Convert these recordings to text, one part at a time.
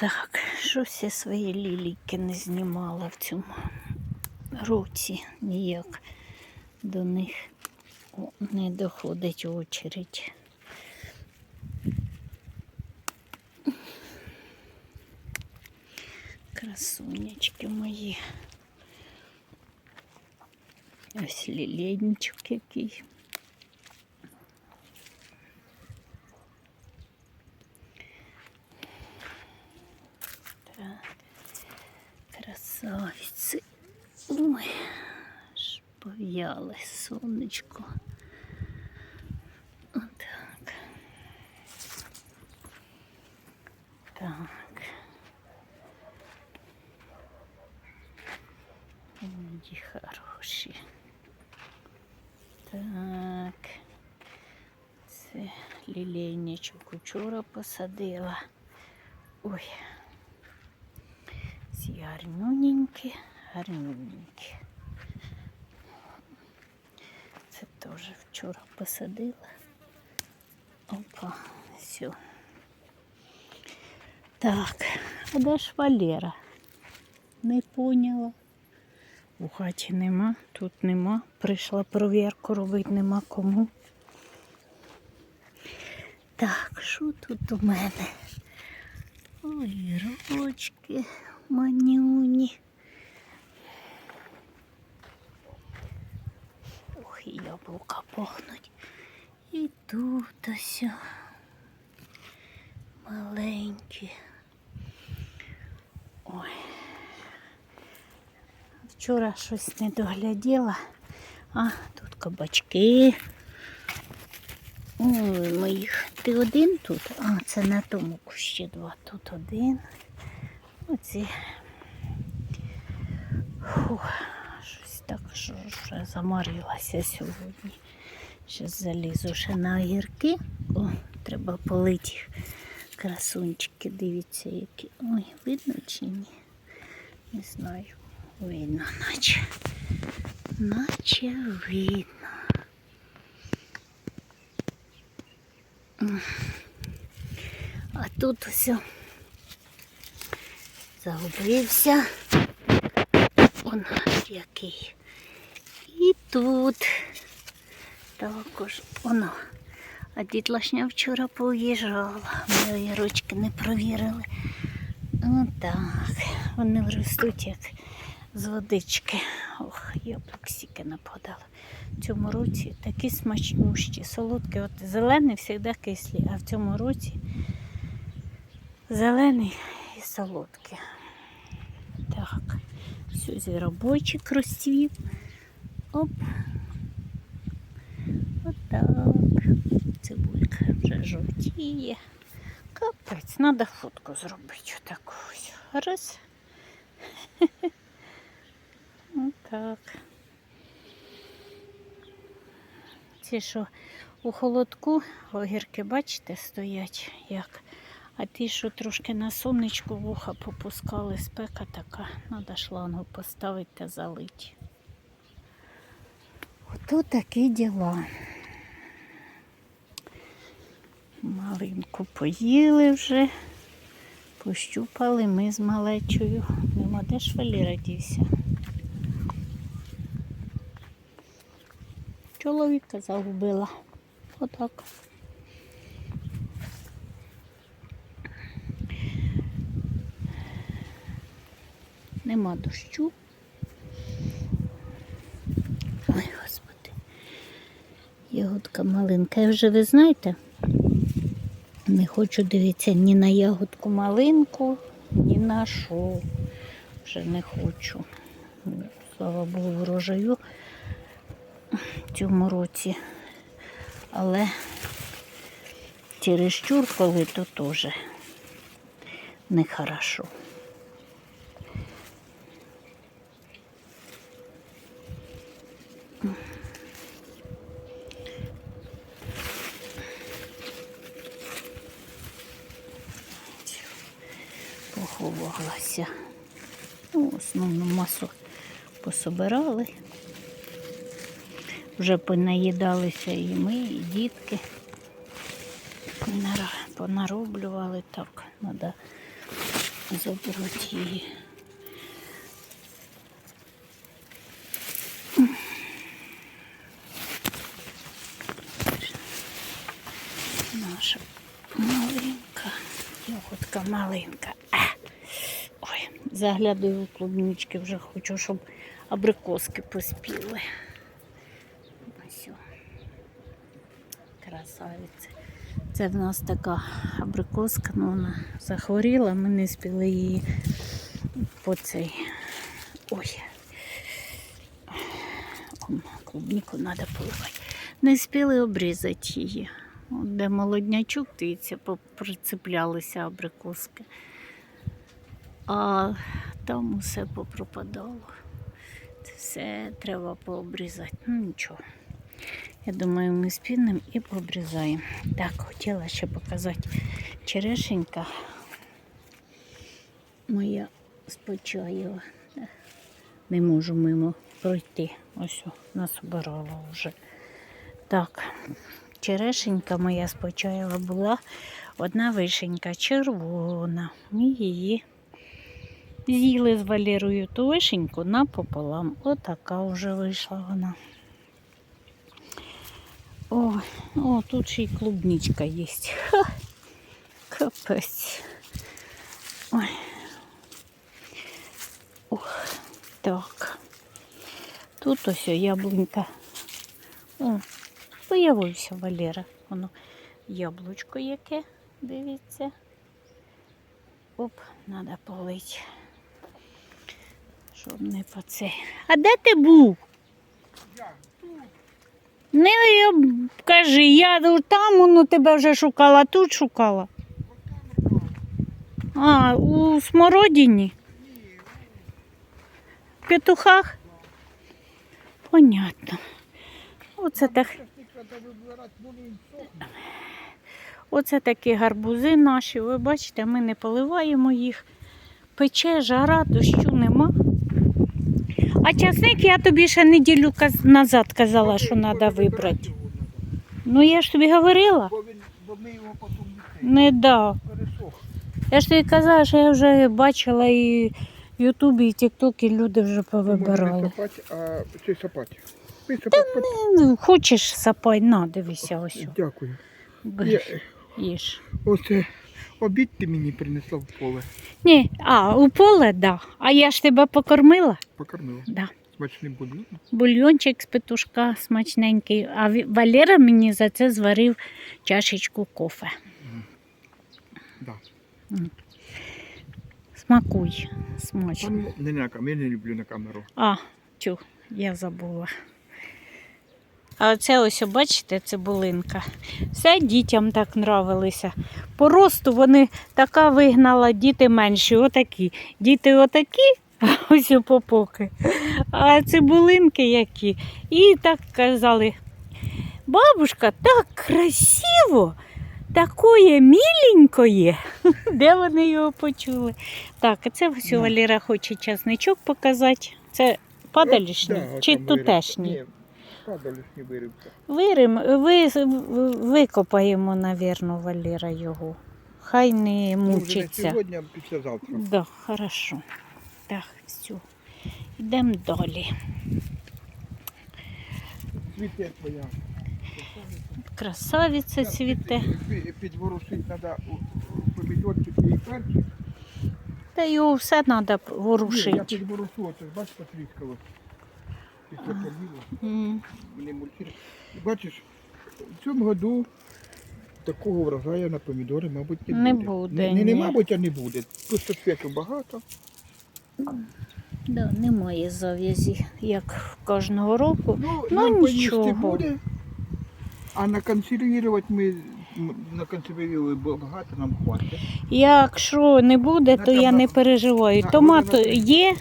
Так, щось я свої лілійки не знімала в цьому році ніяк до них не доходить очередь. Красунечки мої. Ось лілейничок який. Так, красавиці. Ой, аж пов'яле сонечко. Отак. Так. Мої хороші. Так. Це лілейничок учора посадила. Ой. Ці гарнюненькі, гарнюненькі. Це теж вчора посадила. Опа, все. Так, а де ж Валера? Не поняла. У хаті нема, тут нема. Прийшла провірку робити, нема кому. Так, що тут у мене? Ой, рочки, манюні. Ох, і яблука пахнуть. І тут ось маленькі. Ой. Вчора щось не догляділа. А, тут кабачки. Ой, моїх. Ти один тут? А, це на тому кущі два. Тут один. Оці. Фух, щось так, що вже заморилася сьогодні. Зараз залізу ще на огірки. О, треба полити. Красунчики, дивіться, які. Ой, видно чи ні? Не знаю. Видно, наче. Наче видно. А тут все загубився. Он який. І тут також воно. А дітлашня вчора поїжджала. Ми ручки не провірили. Отак. Вони ростуть як з водички. Ох, яблук сіки нападало. В цьому році такі смачнющі, солодкі. От зелений завжди кислі, а в цьому році зелений і солодкий. Так, все, звіробойчик розцвів. Оп. Отак. Цибулька вже жовтіє. Капець, треба фотку зробити отаку. ось. Раз. Отак. Ці, що у холодку огірки, бачите, стоять як. А ті, що трошки на сонечку вуха попускали, спека така, треба шлангу поставити та залити. Ото такі діла. Малинку поїли вже, пощупали ми з малечою. Нема де ж Валера дівся. Чоловіка загубила. Отак. Нема дощу. Ой, господи. Ягодка маленька. Я вже ви знаєте, не хочу дивитися ні на ягодку малинку, ні на що. Вже не хочу. Слава Богу, врожаю цьому році. Але чересчур, коли то теж нехорошо. Пособирали. Вже понаїдалися і ми, і дітки. Понароблювали так. Треба забрати її. Наша маленька, ягодка маленька. Заглядаю в клубнички, вже хочу, щоб абрикоски поспіли. Ось. о. Красавиця. Це в нас така абрикоска, ну вона захворіла, ми не спіли її по цей. Ой. Клубніку треба поливати. Не спіли обрізати її. От де молоднячок, дивіться, поприцеплялися абрикоски. А там усе попропадало. Це все треба пообрізати. Ну нічого. Я думаю, ми спінемо і пообрізаємо. Так, хотіла ще показати черешенька моя спочаяла. Не можу мимо пройти. Ось нас обирала вже. Так, черешенька моя спочаяла була. Одна вишенька червона. Ми її з'їли з Валерою ту вишеньку напополам. Отака вже вийшла вона. О, о, тут ще й клубничка є. Ха, капець. Ой. Ох, так. Тут ось яблунька. О, появився Валера. Воно яблучко яке, дивіться. Оп, треба полити. Щоб не по це. А де ти був? Не я- кажи, я ну, там воно тебе вже шукала, тут шукала. А, у Смородині? В петухах? Понятно. Оце так. Оце такі гарбузи наші. Ви бачите, ми не поливаємо їх. Пече, жара, дощу нема. А часник я тобі ще неділю назад казала, що треба вибрати. Ну я ж тобі говорила, Бо, він, бо ми його потім не дав. Я ж тобі казала, що я вже бачила і в Ютубі, і в Тіктокі люди вже повибирали. Може сапати, а чи сапати? Сапати, Ну, Хочеш сапай, на, дивися ось. Дякую. Бери, їж. оце обід ти мені принесла в поле. Ні, а, у поле, да. А я ж тебе покормила? Покормила. Да. Смачним бульйоном. Бульйончик з петушка смачненький. А Валера мені за це зварив чашечку кофе. Да. Смакуй, смачно. Не на камеру, я не люблю на камеру. А, тю, я забула. А оце ось, бачите, цибулинка. Все дітям так нравилися. По росту вони така вигнала, діти менші, отакі. Діти отакі, а ось попоки. А цибулинки які. І так казали, бабушка, так красиво, такое міленькое. Де вони його почули? Так, а це Ну. Валера хоче часничок показати. Це падалішній чи тутешній? Ні, падалішній вирився. Вирим, ви, викопаємо, навірно, Валера його. Хай не Ну, не мучиться. сьогодні, а післязавтра. Да, хорошо. Так, все. Йдемо далі. Цвіте твоя. Красавиця цвіте. Підворушити треба помідорчики і перчик. Та його все треба Ні, я ворушити. підворушу, бачиш, потріскалось. Після. М. Вони мультфільм. Бачиш, в цьому году такого врожаю на помідори, мабуть, не, Не буде. буде, Не, не, не ні. мабуть, а не буде. Просто світу багато. Да, немає зав'язі, як кожного року. Ну, Ну, поїсти нічого. буде. А наконсервувати ми наконсервували багато, нам хватить. Якщо не буде, то я не переживаю. Томат є.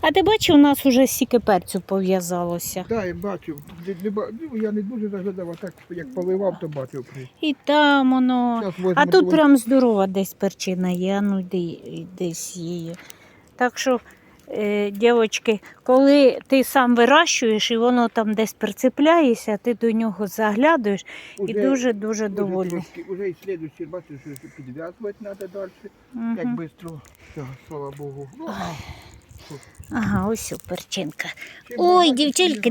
А ти бачиш, у нас уже стільки перцю пов'язалося. Так, я бачив. Не- не ба- ну, Я не дуже заглядав, а так як поливав, то бачив. при- І там воно. Щас А тут двох- прям здорова десь перчина є, а ну йди, десь її. Так що е, дівчатки, коли ти сам вирощуєш і воно там десь прицепляєшся, ти до нього заглядаєш і Уже- дуже-дуже уже довольний. трошки- Уже і слідуючий, бачиш, що підв'язувати треба далі. Мгм. Як швидко. Слава Богу. Ну, а, Ага, ось о, перчинка. Ой, тим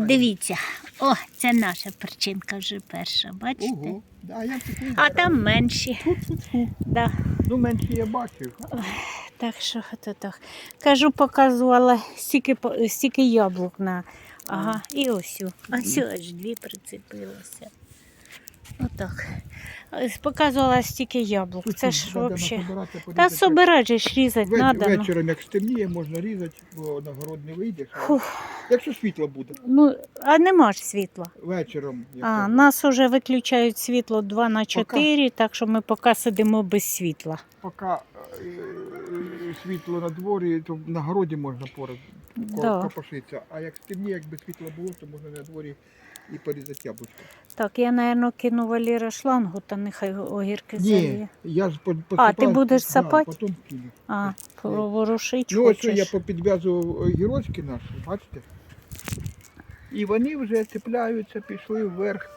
дивіться. О, це наша перчинка вже перша, бачите? Ого, да, я А там менші. Да. Ну, менше я бачив. Так що то так. Кажу, показувала стільки, по- стільки яблук на. Ага, і ось. о. А аж дві прицепилося. Отак. Показувала стільки яблук. Це ж взагалі. Та собирати ж різати треба. Ну. Вечором, як стемніє, можна різати, бо на город не вийдеш. Якщо світло буде. ну, а нема ж світла. Вечором. А, нас уже виключають світло 2 на 4, так що ми поки сидимо без світла. Поки е, е, світло на дворі, то на городі можна пораз Да. копошитися. А як стемніє, якби світло було, то можна на дворі і порізати яблучко. Так, я, напевно, кину Валіра шлангу, та нехай огірки. Ні, я ж по- А, посипаю, ти будеш да, сапати? потім кину. А, поворушить Ну, ось я хочеш. попідв'язував гірочки наші, бачите? І вони вже цепляються, пішли вверх.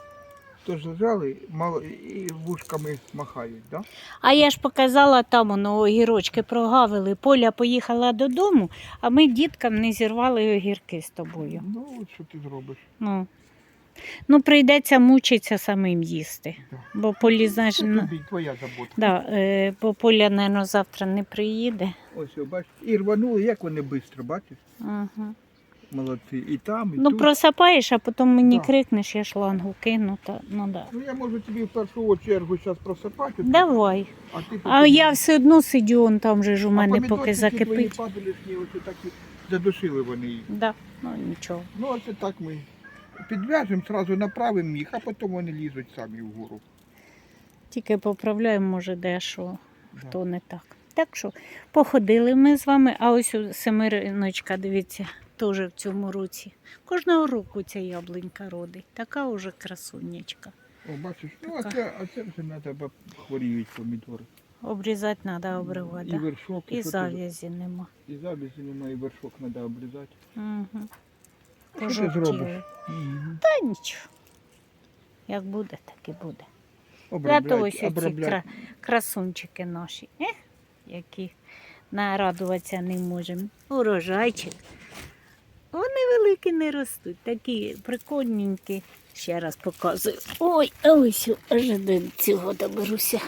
Тож лежали мало, і вушками махають, да? А я ж показала там, воно огірочки прогавили. Поля поїхала додому, а ми діткам не зірвали огірки з тобою. Ну, от що ти зробиш? Ну, ну прийдеться мучитися самим їсти. Бо полі, знаєш, Це на- тобі твоя забота. да, е, бо поля, мабуть, завтра не приїде. Ось, о, бачиш, і рванули, як вони швидко, бачиш? Ага. Молодці. І там, і Ну, тут. просапаєш, а потім мені Да. крикнеш, я шлангу кину. Та, ну, да. Ну, я можу тобі в першу чергу зараз просипати. Давай. А, ти А потім- я все одно сидю, он там же ж у А мене помідорчики поки твої закипить. падалішні, ось так і задушили вони їх. Да, ну нічого. Ну, оце так ми підв'яжемо, одразу направимо їх, а потім вони лізуть самі вгору. Тільки поправляємо, може, дещо, Да. хто не так. Так що походили ми з вами, а ось у семириночка, дивіться, теж в цьому році. Кожного року ця яблунька родить. Така уже красунечка. О, бачиш, ну а це, а це вже треба хворіють помідори. Обрізати треба обривати. І вершок, І зав'язі нема. І завязі немає, і вершок треба обрізати. Угу. Що ти зробиш? Та нічого. Як буде, так і буде. Зато ось ці кра... красунчики наші, ех, які нарадуватися не можемо. Урожайчик. Вони великі не ростуть, такі прикольненькі. Ще раз показую. Ой, ось аж до цього доберуся.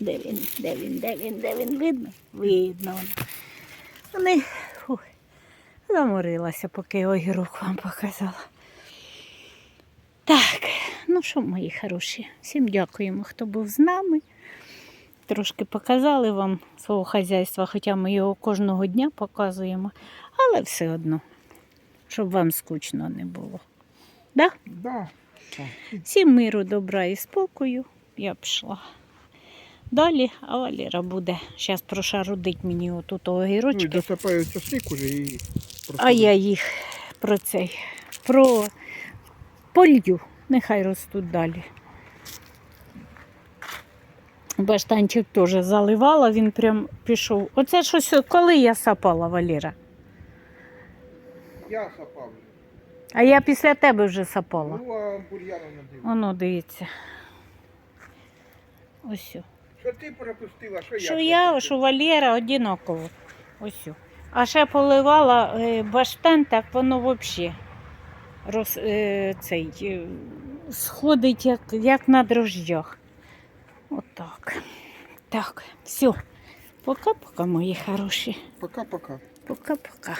Де він, де він, де він, де він видно? Видно. Вони заморилася, поки огірок вам показала. Так, ну що, мої хороші, всім дякуємо, хто був з нами. Трошки показали вам свого хазяйства, хоча ми його кожного дня показуємо, але все одно, щоб вам скучно не було. Да? Да. Всім миру, добра і спокою. Я пішла. Далі, а Валера буде. Зараз прошарудить мені отут Ну, огірочки. досипаю часник уже і А я їх про цей, про полью, нехай ростуть далі. Баштанчик теж заливала, він прям пішов. Оце щось, коли я сапала, Валіра. Я сапав. А я після тебе вже сапала. Ну, а бур'яну надив. Воно дивіться. Ось. Що ти пропустила, що, Що я я, що Валера одинаково. Ось. А ще поливала е, баштан, так воно взагалі роз, е, цей, е, сходить як, як на дрожжах. Отак. Так, все. Пока-пока, мої хороші. Пока-пока. Пока-пока.